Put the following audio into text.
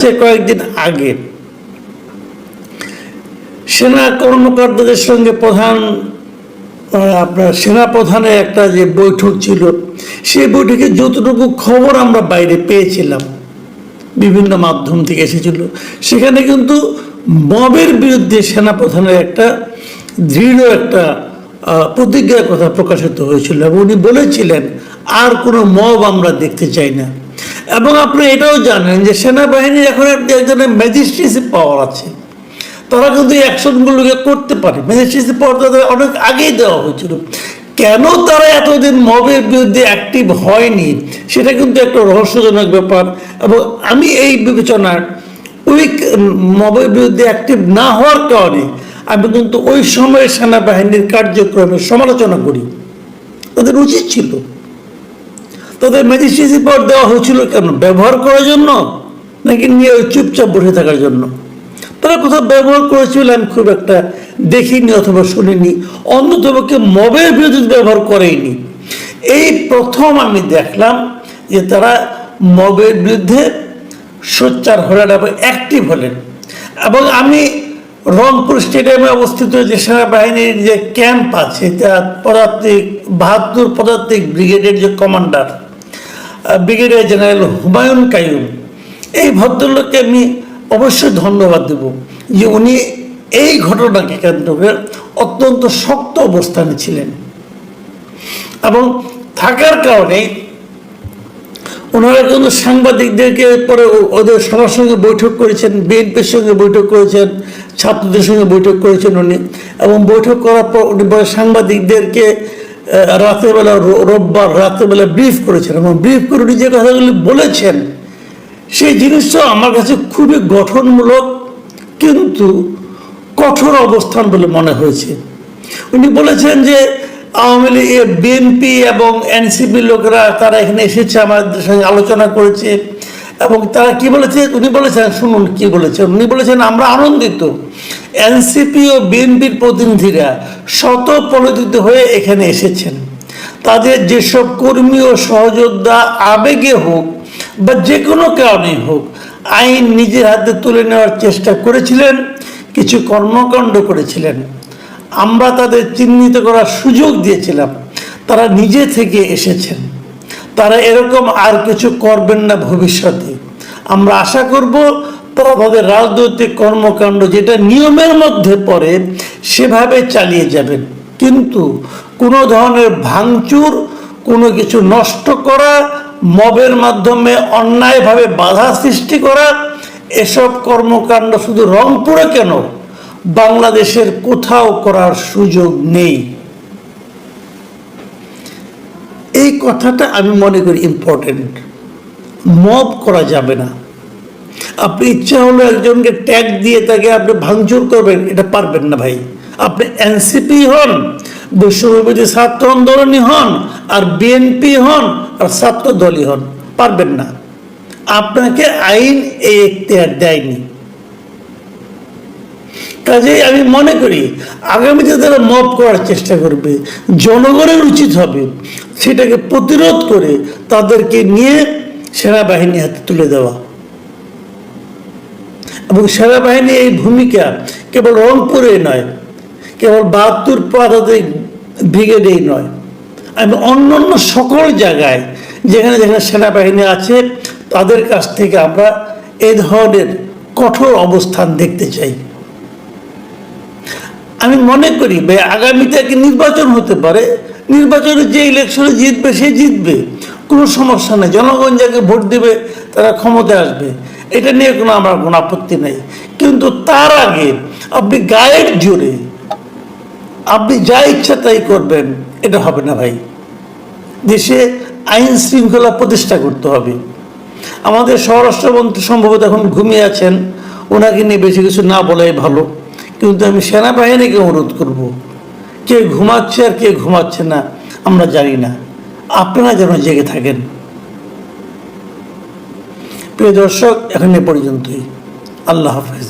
সে কয়েকদিন আগে সেনা কর্মকর্তাদের সঙ্গে প্রধান আপনার সেনা প্রধানের একটা যে বৈঠক ছিল, সেই বৈঠকে যতটুকু খবর আমরা বাইরে পেয়েছিলাম, বিভিন্ন মাধ্যম থেকে এসেছিল, সেখানে কিন্তু মবের বিরুদ্ধে সেনা প্রধানের একটা দৃঢ় একটা প্রতিজ্ঞার কথা প্রকাশিত হয়েছিল এবং উনি বলেছিলেন, আর কোনো মব আমরা দেখতে চাই না। এবং আপনি এটাও জানেন যে সেনাবাহিনীর এখন একটা একজনের ম্যাজিস্ট্রেসি পাওয়ার আছে। তারা কিন্তু অ্যাকশনগুলোকে করতে পারে। ম্যাজিস্ট্রেসি পাওয়ার তাদের অনেক আগেই দেওয়া হয়েছিল। কেন তারা এতদিন মবের বিরুদ্ধে অ্যাক্টিভ হয়নি, সেটা কিন্তু একটা রহস্যজনক ব্যাপার। এবং আমি এই বিবেচনার ওই মবের বিরুদ্ধে অ্যাক্টিভ না হওয়ার কারণে আমি কিন্তু ওই সময়ের সেনাবাহিনীর কার্যক্রমের সমালোচনা করি। তাদের উচিত ছিল তাদের ম্যাজিস্ট্রেসি পাওয়ার দেওয়া হয়েছিল কেন? ব্যবহার করার জন্য? নাকি নিয়ে ওই চুপচাপ বসে থাকার জন্য? তারা কোথাও ব্যবহার করেছিল? আমি খুব একটা দেখিনি অথবা শুনিনি। অন্যতমকে মবের বিরুদ্ধে ব্যবহার করেইনি। এই প্রথম আমি দেখলাম যে তারা মবের বিরুদ্ধে সোচ্চার হলেন এবং অ্যাক্টিভ হলেন। এবং আমি রংপুর স্টেডিয়ামে অবস্থিত যে সেনাবাহিনীর যে ক্যাম্প আছে যা পদাতিক, বাহাত্তর পদাতিক ব্রিগেডের যে commander brigadier general Humayun Kaiyum. এই ভদ্রলোককে আমি অবশ্যই ধন্যবাদ দেব যে উনি এই ঘটনাকে কেন্দ্র করে অত্যন্ত শক্ত অবস্থানে ছিলেন। এবং থাকার কারণে ওনারা কিন্তু সাংবাদিকদেরকে পরে ওদের সবার সঙ্গে বৈঠক করেছেন, বিএনপির সঙ্গে বৈঠক করেছেন, ছাত্রদের সঙ্গে বৈঠক করেছেন উনি। এবং বৈঠক করার পর উনি সাংবাদিকদেরকে আহ, রাতেরবেলা রো- রোববার রাতেরবেলা ব্রিফ করেছেন এবং ব্রিফ করে যে কথাগুলি বলেছেন সেই জিনিসটা আমার কাছে খুবই গঠনমূলক কিন্তু কঠোর অবস্থান বলে মনে হয়েছে। উনি বলেছেন যে আওয়ামী লীগ বিএনপি এবং এনসিপি লোকেরা তারা এখানে এসেছে আমাদের সঙ্গে আলোচনা করেছে। এবং তারা কি বলেছে? উনি বলেছেন, শুনুন কি বলেছেন উনি বলেছেন, আমরা আনন্দিত। এনসিপি ও বিএনপির প্রতিনিধিরা শত পরিচিত হয়ে এখানে এসেছেন। তাদের যেসব কর্মী ও সহযোদ্ধা আবেগে হোক বা যে কোনো কারণে হোক, আইন নিজের হাতে তুলে নেওয়ার চেষ্টা করেছিলেন, কিছু কর্মকাণ্ড করেছিলেন। আমরা তাদের চিহ্নিত করার সুযোগ দিয়েছিলাম। তারা নিজে থেকে এসেছেন। তারা এরকম আর কিছু করবেন না ভবিষ্যতে। আমরা আশা করব তাদের রাজনৈতিক কর্মকাণ্ড যেটা নিয়মের মধ্যে পড়ে, সেভাবে চালিয়ে যাবেন কিন্তু কোনো ধরনের ভাঙচুর, কোনো কিছু নষ্ট করা, মবের মাধ্যমে অন্যায়ভাবে বাধা সৃষ্টি করা, এসব কর্মকাণ্ড শুধু রংপুরে কেন? বাংলাদেশের কোথাও করার সুযোগ নেই। এই কথাটা আমি মনে করি ইম্পর্টেন্ট মব করা যাবে না। আপনি ইচ্ছা হলো একজনকে ট্যাগ দিয়ে তাকে আপনি ভাঙচুর করবেন, এটা পারবেন না ভাই। আপনি এনসিপি হন বৈশ্ববিরোধী ছাত্র আন্দোলনই হন, আর বিএনপি হন, আর ছাত্র দলই হন, পারবেন না। আপনাকে আইন এই এখতিয়ার দেয়নি। কাজেই আমি মনে করি, আগামীতে তারা মব করার চেষ্টা করবে, জনগণের উচিত হবে সেটাকে প্রতিরোধ করে তাদেরকে নিয়ে সেনাবাহিনী হাতে তুলে দেওয়া। এবং সেনাবাহিনী এই ভূমিকা কেবল রংপুরে নয়, কেবল বাহাত্তর পদাতিক ব্রিগেডেই নয়, আমি অন্য অন্য সকল জায়গায় যেখানে যেখানে সেনাবাহিনী আছে, তাদের কাছ থেকে আমরা এই ধরনের কঠোর অবস্থান দেখতে চাই। আমি মনে করি, ভাই, আগামীতে কি নির্বাচন হতে পারে? নির্বাচনে যে ইলেকশনে জিতবে, সে জিতবে। কোনো সমস্যা নেই। জনগণ যাকে ভোট দেবে, তারা ক্ষমতায় আসবে। এটা নিয়ে কোনো আমার কোনো আপত্তি নেই। কিন্তু তার আগে আপনি গায়ের জোরে আপনি যা ইচ্ছা তাই করবেন, এটা হবে না ভাই। দেশে আইন শৃঙ্খলা প্রতিষ্ঠা করতে হবে। আমাদের স্বরাষ্ট্রমন্ত্রী সম্ভবত এখন ঘুমিয়ে আছেন। ওনাকে নিয়ে বেশি কিছু না বলাই ভালো। কিন্তু আমি সেনাবাহিনীকে অনুরোধ করব, কে ঘুমাচ্ছে আর কে ঘুমাচ্ছে না, আমরা জানি না। আপনারা যেন জেগে থাকেন। প্রিয় দর্শক এখন পর্যন্তই। আল্লাহ হাফেজ।